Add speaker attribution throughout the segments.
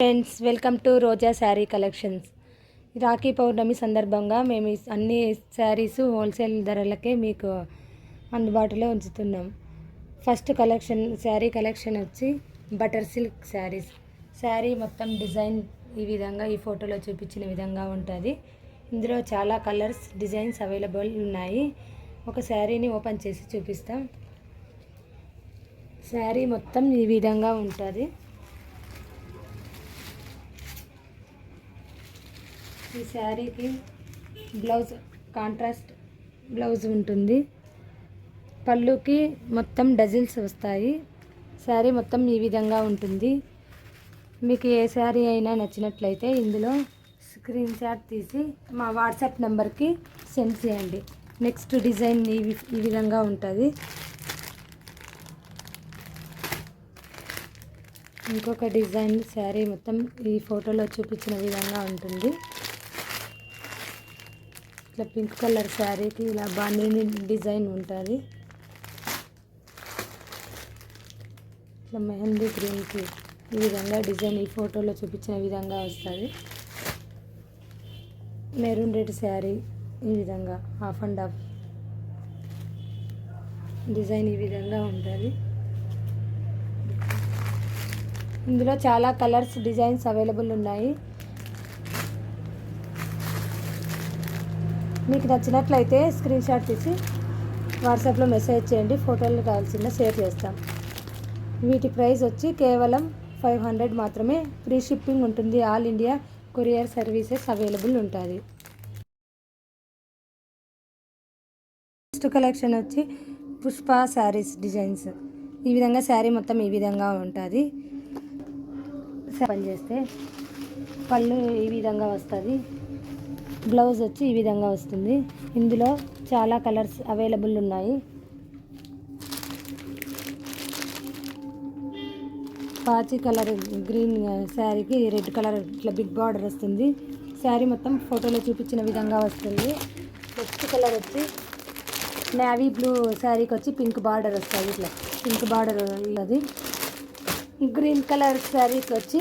Speaker 1: Friends welcome to Roja sari collections Rakhi Pournami సందర్భంగా మేము అన్ని శారీస్ హోల్సేల్ ధరలకే మీకు అందుబాటులో ఉంచుతున్నాం. ఫస్ట్ కలెక్షన్ శారీ కలెక్షన్ వచ్చి బటర్ సిల్క్ శారీస్ శారీ మొత్తం డిజైన్ ఈ విధంగా ఈ ఫోటోలో చూపించిన విధంగా ఉంటుంది. ఇందులో చాలా కలర్స్ డిజైన్స్ అవైలబుల్ ఉన్నాయి. ఒక శారీని ఓపెన్ చేసి చూపిస్తాం. శారీ మొత్తం ఈ విధంగా ఉంటుంది. ఈ శారీకి బ్లౌజ్ కాంట్రాస్ట్ బ్లౌజ్ ఉంటుంది. పళ్ళుకి మొత్తం డజిల్స్ వస్తాయి. శారీ మొత్తం ఈ విధంగా ఉంటుంది. మీకు ఏ శారీ అయినా నచ్చినట్లయితే ఇందులో స్క్రీన్ షాట్ తీసి మా వాట్సాప్ నెంబర్కి సెండ్ చేయండి. నెక్స్ట్ డిజైన్ ఈ ఈ విధంగా ఉంటుంది. ఇంకొక డిజైన్ శారీ మొత్తం ఈ ఫోటోలో చూపించిన విధంగా ఉంటుంది. ఇట్లా పింక్ కలర్ శారీకి ఇలా బాండీ డిజైన్ ఉంటుంది. ఇట్లా మెహందీ గ్రీన్కి ఈ విధంగా డిజైన్ ఈ ఫోటోలో చూపించిన విధంగా వస్తుంది. మెరూన్ రెడ్ శారీ ఈ విధంగా హాఫ్ అండ్ హాఫ్ డిజైన్ ఈ విధంగా ఉంటుంది. ఇందులో చాలా కలర్స్ డిజైన్స్ అవైలబుల్ ఉన్నాయి. మీకు నచ్చినట్లయితే స్క్రీన్ షాట్ తీసి వాట్సాప్లో మెసేజ్ చేయండి ఫోటోలు కావాల్సిన షేర్ చేస్తాం. వీటి ప్రైస్ వచ్చి కేవలం ఫైవ్ హండ్రెడ్ మాత్రమే. ఫ్రీ షిప్పింగ్ ఉంటుంది. All India courier services available ఉంటుంది. నెక్స్ట్ కలెక్షన్ వచ్చి పుష్ప శారీస్ డిజైన్స్ ఈ విధంగా శారీ మొత్తం ఈ విధంగా ఉంటుంది. పనిచేస్తే పళ్ళు ఈ విధంగా వస్తుంది. బ్లౌజ్ వచ్చి ఈ విధంగా వస్తుంది. ఇందులో చాలా కలర్స్ అవైలబుల్ ఉన్నాయి. పాచి కలర్ గ్రీన్ శారీకి రెడ్ కలర్ ఇట్లా బిగ్ బార్డర్ వస్తుంది. శారీ మొత్తం ఫోటోలో చూపించిన విధంగా వస్తుంది. నెక్స్ట్ కలర్ వచ్చి నేవీ బ్లూ శారీకి వచ్చి పింక్ బార్డర్ వస్తుంది ఇట్లా. పింక్ బార్డర్ ఉన్నది. గ్రీన్ కలర్ శారీకి వచ్చి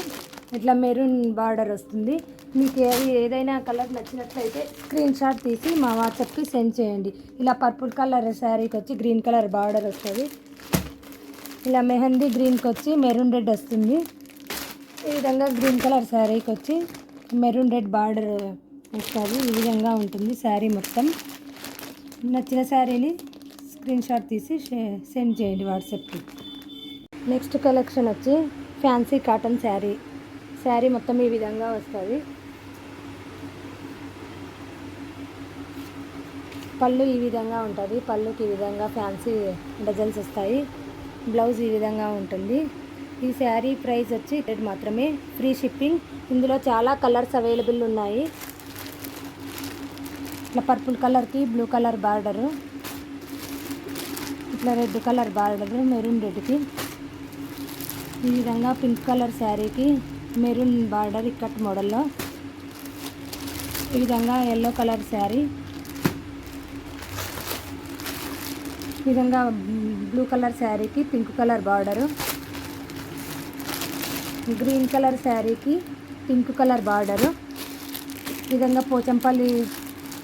Speaker 1: ఇట్లా మెరూన్ బార్డర్ వస్తుంది. మీకు ఏది ఏదైనా కలర్ నచ్చినట్లయితే స్క్రీన్ షాట్ తీసి మా వాట్సాప్కి సెండ్ చేయండి. ఇలా పర్పుల్ కలర్ శారీకి వచ్చి గ్రీన్ కలర్ బార్డర్ వస్తుంది. ఇలా మెహందీ గ్రీన్కి వచ్చి మెరూన్ రెడ్ వస్తుంది. ఈ విధంగా గ్రీన్ కలర్ శారీకి వచ్చి మెరూన్ రెడ్ బార్డర్ వస్తుంది. ఈ విధంగా ఉంటుంది శారీ మొత్తం. నచ్చిన శారీని స్క్రీన్ షాట్ తీసి సెండ్ చేయండి వాట్సాప్కి నెక్స్ట్ కలెక్షన్ వచ్చి ఫ్యాన్సీ కాటన్ శారీ. శారీ మొత్తం ఈ విధంగా వస్తుంది. పళ్ళు ఈ విధంగా ఉంటుంది. పళ్ళుకి ఈ విధంగా ఫ్యాన్సీ డజల్స్ వస్తాయి. బ్లౌజ్ ఈ విధంగా ఉంటుంది. ఈ శారీ ప్రైస్ వచ్చి రేట్ మాత్రమే. ఫ్రీ షిప్పింగ్ ఇందులో చాలా కలర్స్ అవైలబుల్ ఉన్నాయి. ఇట్లా పర్పుల్ కలర్కి బ్లూ కలర్ బార్డరు. ఇట్లా రెడ్ కలర్ బార్డరు మెరూన్ రెడ్కి. ఈ విధంగా పింక్ కలర్ శారీకి మెరూన్ బార్డర్ ఇక్కట్ మోడల్లో. ఈ విధంగా ఎల్లో కలర్ శారీ. విధంగా బ్లూ కలర్ శారీకి pink colour border. Green colour శారీకి పింక్ కలర్ బార్డరు. ఈ విధంగా పోచంపల్లి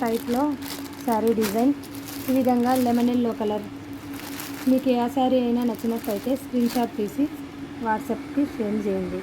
Speaker 1: టైప్లో శారీ డిజైన్. ఈ విధంగా లెమన్ ఎల్లో కలర్. మీకు ఏ శారీ అయినా నచ్చినట్లయితే స్క్రీన్ షాట్ తీసి వాట్సాప్కి సెండ్ చేయండి.